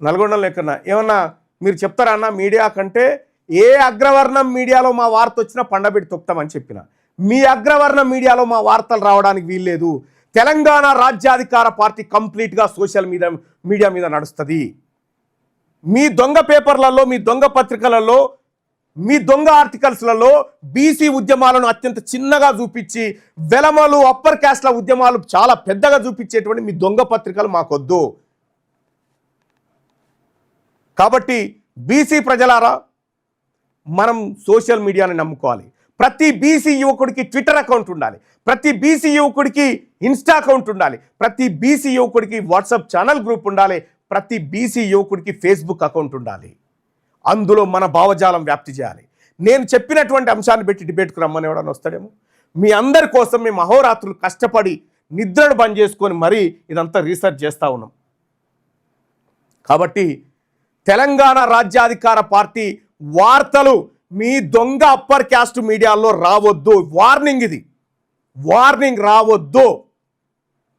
నల్గొండలో ఎక్కడన్నా ఏమన్నా మీరు చెప్తారా అన్న మీడియా కంటే ఏ అగ్రవర్ణం మీడియాలో మా వార్త వచ్చినా పండబెట్టి తొక్తామని చెప్పిన. మీ అగ్రవర్ణం మీడియాలో మా వార్తలు రావడానికి వీల్లేదు. తెలంగాణ రాజ్యాధికార పార్టీ కంప్లీట్గా సోషల్ మీడియా మీడియా మీద నడుస్తుంది. మీ దొంగ పేపర్లలో మీ దొంగ పత్రికలలో మీ దొంగ ఆర్టికల్స్లలో బీసీ ఉద్యమాలను అత్యంత చిన్నగా చూపించి వెలమలు అప్పర్ క్యాస్ట్ల ఉద్యమాలు చాలా పెద్దగా చూపించేటువంటి మీ దొంగ పత్రికలు మాకొద్దు. కాబట్టి బీసీ ప్రజలారా మనం సోషల్ మీడియాని నమ్ముకోవాలి. ప్రతి బీసీ యువకుడికి ట్విట్టర్ అకౌంట్ ఉండాలి. ప్రతి బీసీ యువకుడికి ఇన్స్టా అకౌంట్ ఉండాలి. ప్రతి బీసీ యువకుడికి వాట్సాప్ ఛానల్ గ్రూప్ ఉండాలి. ప్రతి బీసీ యువకుడికి ఫేస్బుక్ అకౌంట్ ఉండాలి. అందులో మన భావజాలం వ్యాప్తి చేయాలి. నేను చెప్పినటువంటి అంశాన్ని పెట్టి డిబేట్కు రమ్మని ఎవడని వస్తాడేమో? మీ అందరి కోసం మేము అహోరాత్రులు కష్టపడి నిద్రను బంద్ చేసుకొని మరీ ఇదంతా రీసెర్చ్ చేస్తూ ఉన్నాం. కాబట్టి తెలంగాణ రాజ్యాధికార పార్టీ వార్తలు మీ దొంగ అప్పర్ క్యాస్ట్ మీడియాలో రావద్దు. వార్నింగ్ ఇది. వార్నింగ్ రావద్దు.